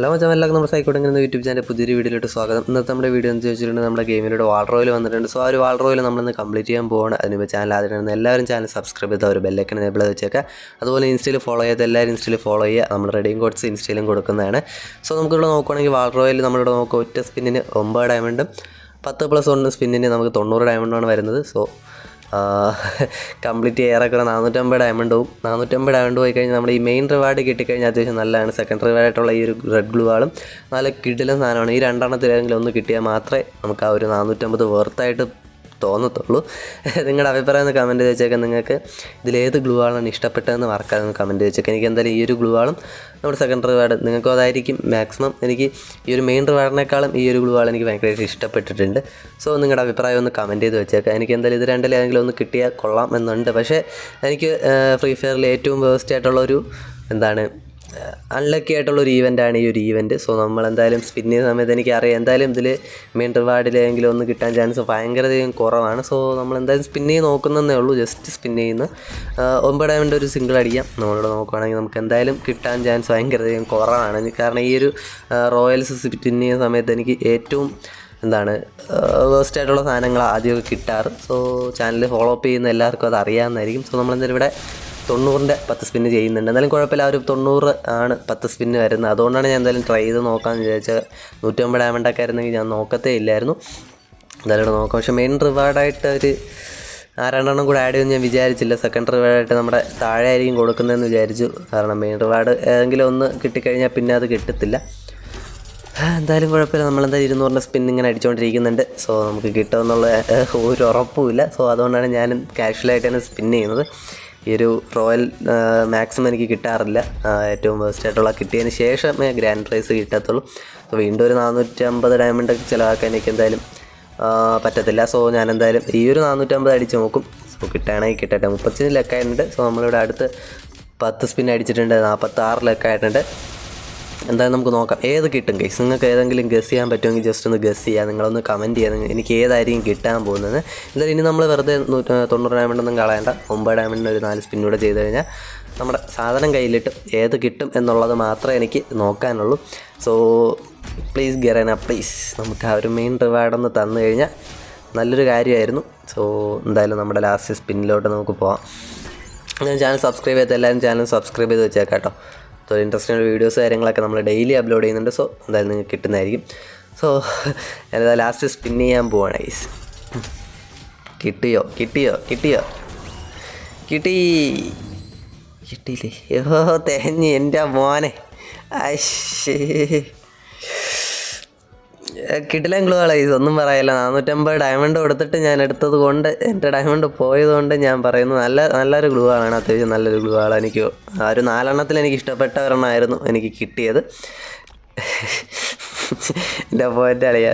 Hello മച്ചാൻ എല്ലാവർക്കും നമ്മുടെ സൈക്കോട്ടെങ്കിലും YouTube channel പുതിയൊരു വീഡിയോയിലോട്ട് സ്വാഗതം. ഇന്നത്തെ നമ്മുടെ വീഡിയോ എന്ന് ചോദിച്ചിട്ടുണ്ടെങ്കിൽ നമ്മുടെ ഗെയിമിലൂടെ വാൾ റോയിൽ വന്നിട്ടുണ്ട്. സോ ആ ഒരു വാൾ റോയിൽ നമ്മളിന്ന് കംപ്ലീറ്റ് ചെയ്യാൻ പോവാണ്. അതിന് ചാനൽ ആദ്യമായിരുന്നു എല്ലാവരും ചാനൽ സബ്സ്ക്രൈബ് ചെയ്ത ഒരു ബെല്ലൈക്കൻ എനേബിൾ വെച്ചേക്കുക അതുപോലെ ഇൻസ്റ്റയിൽ ഫോളോ ചെയ്ത് എല്ലാവരും ഇൻസ്റ്റയിൽ ഫോളോ ചെയ്യുക. നമ്മൾ റെഡിയും കോഡ്സ് ഇൻസ്റ്റയിലും കൊടുക്കുന്നതാണ്. സോ നമുക്കിവിടെ നോക്കുകയാണെങ്കിൽ വാൾ റോയിൽ നമ്മളിവിടെ നോക്കുക. ഒറ്റ സ്പിന്നിന് ഒമ്പത് ഡയമണ്ടും പത്ത് പ്ലസ് ഒന്ന് സ്പിന്നിന് നമുക്ക് തൊണ്ണൂറ് ഡയമണ്ടാണ് വരുന്നത്. സോ കംപ്ലീറ്റ് ഏറെക്കുറെ നാനൂറ്റമ്പത് ഡയമണ്ട് നാനൂറ്റമ്പത് ഡയമണ്ട് പോയി കഴിഞ്ഞാൽ നമ്മുടെ ഈ മെയിൻ റിവാർഡ് കിട്ടിക്കഴിഞ്ഞാൽ അത്യാവശ്യം നല്ലതാണ്. സെക്കൻഡ് റിവാർഡായിട്ടുള്ള ഈ ഒരു റെഡ് ഗ്ലൂ ആളും നല്ല കിടിലൻ സാധനമാണ്. ഈ രണ്ടെണ്ണത്തിലെങ്കിലും ഒന്ന് കിട്ടിയാൽ മാത്രമേ നമുക്ക് ആ ഒരു നാനൂറ്റമ്പത് വെർത്തായിട്ട് തോന്നത്തുള്ളൂ. നിങ്ങളുടെ അഭിപ്രായം ഒന്ന് കമന്റ് വെച്ചേക്കാം നിങ്ങൾക്ക് ഇതിലേത് ഗ്ലൂ ആളാണ് ഇഷ്ടപ്പെട്ടതെന്ന് മറക്കാതെ കമന്റ് വെച്ചേക്കാം എനിക്ക് എന്തായാലും ഈ ഒരു ഗ്ലൂ ആളും നമ്മുടെ സെക്കൻഡ് റിവാർഡ് നിങ്ങൾക്കും അതായിരിക്കും മാക്സിമം എനിക്ക് ഈ ഒരു മെയിൻ റിവാർഡിനേക്കാളും ഈ ഒരു ഗ്ലൂ ആൾ എനിക്ക് ഭയങ്കരമായിട്ട് ഇഷ്ടപ്പെട്ടിട്ടുണ്ട്. സോ നിങ്ങളുടെ അഭിപ്രായം ഒന്ന് കമന്റ് ചെയ്ത് വെച്ചേക്കാം. എനിക്ക് എന്തായാലും ഇത് രണ്ടിലേതെങ്കിലും ഒന്ന് കിട്ടിയാൽ കൊള്ളാം എന്നുണ്ട്. പക്ഷേ എനിക്ക് ഫ്രീ ഫയറിൽ ഏറ്റവും വേസ്റ്റ് ആയിട്ടുള്ള ഒരു എന്താണ് അൺലക്കി ആയിട്ടുള്ള ഒരു ഈവന്റാണ് ഈ ഒരു ഈവന്റ് സോ നമ്മൾ എന്തായാലും സ്പിൻ ചെയ്യുന്ന സമയത്ത് എനിക്കറിയാം. എന്തായാലും ഇതിൽ മെയിൻ റിവാർഡിലെങ്കിലും ഒന്ന് കിട്ടാൻ ചാൻസ് ഭയങ്കരധികം കുറവാണ്. സോ നമ്മൾ എന്തായാലും സ്പിൻ ചെയ്ത് നോക്കുന്നതേ ഉള്ളൂ. ജസ്റ്റ് സ്പിൻ ചെയ്യുന്ന. ഒമ്പത് ഡയമണ്ട് ഒരു സിംഗിൾ അടിക്കാം. നമ്മളിവിടെ നോക്കുകയാണെങ്കിൽ നമുക്ക് എന്തായാലും കിട്ടാൻ ചാൻസ് ഭയങ്കരധികം കുറവാണ്. കാരണം ഈ ഒരു റോയൽസ് സ്പിൻ ചെയ്യുന്ന സമയത്ത് എനിക്ക് ഏറ്റവും എന്താണ് വേസ്റ്റ് ആയിട്ടുള്ള സാധനങ്ങൾ ആദ്യമൊക്കെ കിട്ടാറ്. സോ ചാനൽ ഫോളോ അപ്പ് ചെയ്യുന്ന എല്ലാവർക്കും അത് അറിയാമെന്നായിരിക്കും സോ നമ്മളെന്തായാലും ഇവിടെ തൊണ്ണൂറിന്റെ പത്ത് സ്പിന്ന് ചെയ്യുന്നുണ്ട്. എന്തായാലും കുഴപ്പമില്ല. ഒരു തൊണ്ണൂറ് ആണ് പത്ത് സ്പിന്ന് വരുന്നത്. അതുകൊണ്ടാണ് ഞാൻ എന്തായാലും ട്രൈ ചെയ്ത് നോക്കാമെന്ന് വിചാരിച്ചത്. നൂറ്റമ്പത് ഡയമണ്ടൊക്കെ ആയിരുന്നെങ്കിൽ ഞാൻ നോക്കത്തേ ഇല്ലായിരുന്നു. എന്തായാലും നോക്കാം. പക്ഷേ മെയിൻ റിവാർഡായിട്ട് ഒരു ആ രണ്ടെണ്ണം കൂടെ ആഡ് ചെയ്യുമെന്ന് ഞാൻ വിചാരിച്ചില്ല. സെക്കൻഡ് റിവാർഡായിട്ട് നമ്മുടെ താഴെ ആയിരിക്കും കൊടുക്കുന്നതെന്ന് വിചാരിച്ചു. കാരണം മെയിൻ റിവാർഡ് ഏതെങ്കിലും ഒന്ന് കിട്ടിക്കഴിഞ്ഞാൽ പിന്നെ അത് കിട്ടത്തില്ല. എന്തായാലും കുഴപ്പമില്ല. നമ്മളെന്താ ഇരുന്നൂറിന്റെ സ്പിൻ ഇങ്ങനെ അടിച്ചുകൊണ്ടിരിക്കുന്നുണ്ട് സോ നമുക്ക് കിട്ടുമെന്നുള്ള ഒരു ഉറപ്പുമില്ല സോ അതുകൊണ്ടാണ് ഞാനും കാഷ്വലായിട്ട് തന്നെ സ്പിൻ ചെയ്യുന്നത്. ഈ ഒരു റോയൽ മാക്സിമം എനിക്ക് കിട്ടാറില്ല. ഏറ്റവും ബെസ്റ്റ് ആയിട്ടുള്ള കിട്ടിയതിന് ശേഷമേ ഗ്രാൻഡ് പ്രൈസ് കിട്ടത്തുള്ളൂ. അപ്പോൾ വീണ്ടും ഒരു നാനൂറ്റി അമ്പത് ഡയമണ്ടൊക്കെ ചിലവാക്കാൻ എനിക്ക് എന്തായാലും പറ്റത്തില്ല. സോ ഞാൻ എന്തായാലും ഈ ഒരു നാനൂറ്റമ്പത് അടിച്ച് നോക്കും. സോ കിട്ടുകയാണെങ്കിൽ കിട്ടട്ടെ. മുപ്പത്തഞ്ച് ലക്കായിട്ടുണ്ട്. സോ നമ്മളിവിടെ അടുത്ത് പത്ത് സ്പിൻ അടിച്ചിട്ടുണ്ട്. നാൽപ്പത്താറ് ലെക്കായിട്ടുണ്ട്. എന്തായാലും നമുക്ക് നോക്കാം. ഏത് കിട്ടും ഗൈസ് നിങ്ങൾക്ക് ഏതെങ്കിലും ഗസ് ചെയ്യാൻ പറ്റുമെങ്കിൽ ജസ്റ്റ് ഒന്ന് ഗസ് ചെയ്യുക നിങ്ങളൊന്ന് കമന്റ് ചെയ്യുക എനിക്ക് ഏതായിരിക്കും കിട്ടാൻ പോകുന്നത്? എന്തായാലും ഇനി നമ്മൾ വെറുതെ തൊണ്ണൂറ് ഡയമണ്ടൊന്നും കളയണ്ട. ഒമ്പത് ഡയമണ്ടിന് ഒരു നാല് സ്പിന്നൂടെ ചെയ്ത് കഴിഞ്ഞാൽ നമ്മുടെ സാധനം കയ്യിലിട്ട് ഏത് കിട്ടും എന്നുള്ളത് മാത്രമേ എനിക്ക് നോക്കാനുള്ളൂ. സോ പ്ലീസ് ഗെറേന പ്ലീസ് നമുക്ക് ആ ഒരു മെയിൻ റിവാർഡൊന്ന് തന്നു കഴിഞ്ഞാൽ നല്ലൊരു കാര്യമായിരുന്നു. സോ എന്തായാലും നമ്മുടെ ലാസ്റ്റ് സ്പിന്നിലോട്ട് നമുക്ക് പോകാം ഞാൻ ചാനൽ സബ്സ്ക്രൈബ് ചെയ്ത് എല്ലാവരും ചാനൽ സബ്സ്ക്രൈബ് ചെയ്ത് വെച്ചേക്കാം കേട്ടോ സോ ഇൻട്രസ്റ്റിംഗ് വീഡിയോസ് കാര്യങ്ങളൊക്കെ നമ്മൾ ഡെയിലി അപ്ലോഡ് ചെയ്യുന്നുണ്ട്. സോ എന്തായാലും നിങ്ങൾക്ക് കിട്ടുന്നതായിരിക്കും. സോ എന്താ ലാസ്റ്റ് സ്പിൻ ചെയ്യാൻ പോവാണ് ഐസ് കിട്ടിയോ? കിട്ടിയോ? കിട്ടിയോ? കിട്ടി. കിട്ടിയില്ലേ? ഓ തേഞ്ഞ് എന്റെ മോനെ. അശ്ശേ കിടിലൻ ഗ്ലൂ ആണ് ഇതൊന്നും പറയല്ല. നാനൂറ്റമ്പത് ഡയമണ്ട് കൊടുത്തിട്ട് ഞാൻ എടുത്തത് കൊണ്ട് എന്റെ ഡയമണ്ട് പോയതുകൊണ്ട് ഞാൻ പറയുന്നു നല്ല നല്ലൊരു ഗ്ലൂ ആണ് അത്യാവശ്യം നല്ലൊരു ഗ്ലൂ ആണ് എനിക്ക് ആ ഒരു നാലെണ്ണത്തിൽ എനിക്ക് ഇഷ്ടപ്പെട്ട ഒരെണ്ണമായിരുന്നു എനിക്ക് കിട്ടിയത്. എന്റെ പോയിന്റ് അളിയാ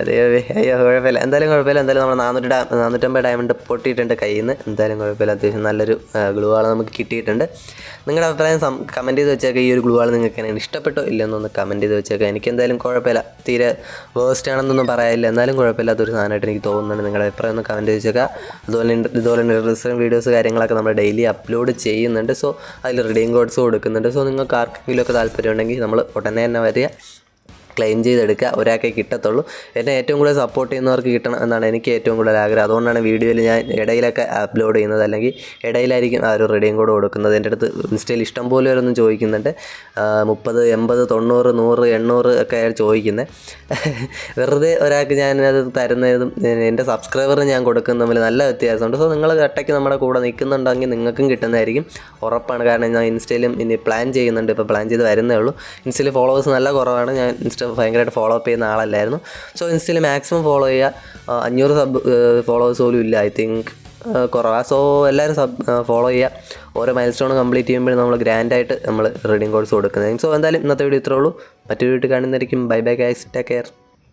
അയ്യോ കുഴപ്പമില്ല. എന്തായാലും കുഴപ്പമില്ല. എന്തായാലും നമ്മൾ നാനൂറ്റി ഡാ നാനൂറ്റമ്പത് ഡയമണ്ട് പൊട്ടിയിട്ടുണ്ട് കയ്യിൽ നിന്ന് എന്തായാലും കുഴപ്പമില്ല. അത്യാവശ്യം നല്ലൊരു ഗ്ലൂ ആൾ നമുക്ക് കിട്ടിയിട്ടുണ്ട്. നിങ്ങളുടെ അഭിപ്രായം കമന്റ് ചെയ്ത് വെച്ചേക്കാം. ഈ ഒരു ഗ്ലൂ നിങ്ങൾക്ക് എങ്ങനെ ഇഷ്ടപ്പെട്ടോ ഇല്ലെന്നൊന്ന് കമന്റ് ചെയ്ത് വെച്ചേക്കാം. എനിക്ക് എന്തായാലും കുഴപ്പമില്ല. തീരെ വേസ്റ്റ് ആണെന്നൊന്നും പറയാനില്ല. എന്നാലും കുഴപ്പമില്ലാത്തൊരു സാധനമായിട്ട് എനിക്ക് തോന്നുന്നുണ്ട്. നിങ്ങളുടെ അഭിപ്രായം ഒന്ന് കമന്റ് ചെയ്ത് വെച്ചേക്കാം. അതുപോലെ ഇതുപോലെ ഇൻട്രസ്റ്റിംഗ് വീഡിയോസ് കാര്യങ്ങളൊക്കെ നമ്മൾ ഡെയിലി അപ്ലോഡ് ചെയ്യുന്നുണ്ട്. സോ അതിൽ റീഡിങ് കോഡ്സ് കൊടുക്കുന്നുണ്ട്. സോ നിങ്ങൾക്ക് ആർക്കെങ്കിലുമൊക്കെ താല്പര്യം ഉണ്ടെങ്കിൽ നമ്മൾ ഉടനെ തന്നെ വരിക. ക്ലെയിം ചെയ്തെടുക്കുക ഒരാൾക്കേ കിട്ടത്തുള്ളൂ. എന്നെ ഏറ്റവും കൂടുതൽ സപ്പോർട്ട് ചെയ്യുന്നവർക്ക് കിട്ടണം എന്നാണ് എനിക്ക് ഏറ്റവും കൂടുതൽ ആഗ്രഹം. അതുകൊണ്ടാണ് വീഡിയോയിൽ ഞാൻ ഇടയിലൊക്കെ അപ്ലോഡ് ചെയ്യുന്നത്. അല്ലെങ്കിൽ ഇടയിലായിരിക്കും ആ ഒരു റെഡിയും കൂടെ കൊടുക്കുന്നത്. എന്റെ അടുത്ത് ഇൻസ്റ്റയിൽ ഇഷ്ടം പോലെ ഒരൊന്നും ചോദിക്കുന്നുണ്ട്. മുപ്പത് എൺപത് തൊണ്ണൂറ് നൂറ് എണ്ണൂറ് ഒക്കെ ചോദിക്കുന്നത് വെറുതെ ഒരാൾക്ക് ഞാനത് തരുന്നതും എന്റെ സബ്സ്ക്രൈബറിന് ഞാൻ കൊടുക്കുന്ന തമ്മിൽ നല്ല വ്യത്യാസമുണ്ട്. സോ നിങ്ങൾ ഒറ്റയ്ക്ക് നമ്മുടെ കൂടെ നിൽക്കുന്നുണ്ടെങ്കിൽ നിങ്ങൾക്കും കിട്ടുന്നതായിരിക്കും. ഉറപ്പാണ്. കാരണം ഞാൻ ഇൻസ്റ്റയിലും ഇനി പ്ലാൻ ചെയ്യുന്നുണ്ട്. ഇപ്പോൾ പ്ലാൻ ചെയ്ത് വരുന്നേ ഉള്ളൂ. ഇൻസ്റ്റയിൽ ഫോളോവേഴ്സ് നല്ല കുറവാണ്. ഞാൻ ഇൻസ്റ്റ ഭയങ്കരമായിട്ട് ഫോളോ അപ്പ് ചെയ്യുന്ന ആളല്ലായിരുന്നു. സോ ഇൻസ്റ്റയിൽ മാക്സിമം ഫോളോ ചെയ്യുക. അഞ്ഞൂറ് സബ് ഫോളോവേഴ്സ് പോലും ഇല്ല ഐ തിങ്ക് കുറവാ. സോ എല്ലാവരും സബ് ഫോളോ ചെയ്യുക. ഓരോ മൈൽ സ്റ്റോൺ കംപ്ലീറ്റ് ചെയ്യുമ്പോഴും നമ്മൾ ഗ്രാൻഡായിട്ട് നമ്മൾ റീഡിങ് കോഴ്സ് കൊടുക്കുന്നത് സോ എന്തായാലും ഇന്നത്തെ വീഡിയോ ഇത്രേ ഉള്ളൂ. മറ്റൊരു വീട്ടിൽ കാണുന്നതായിരിക്കും. Bye bye guys take care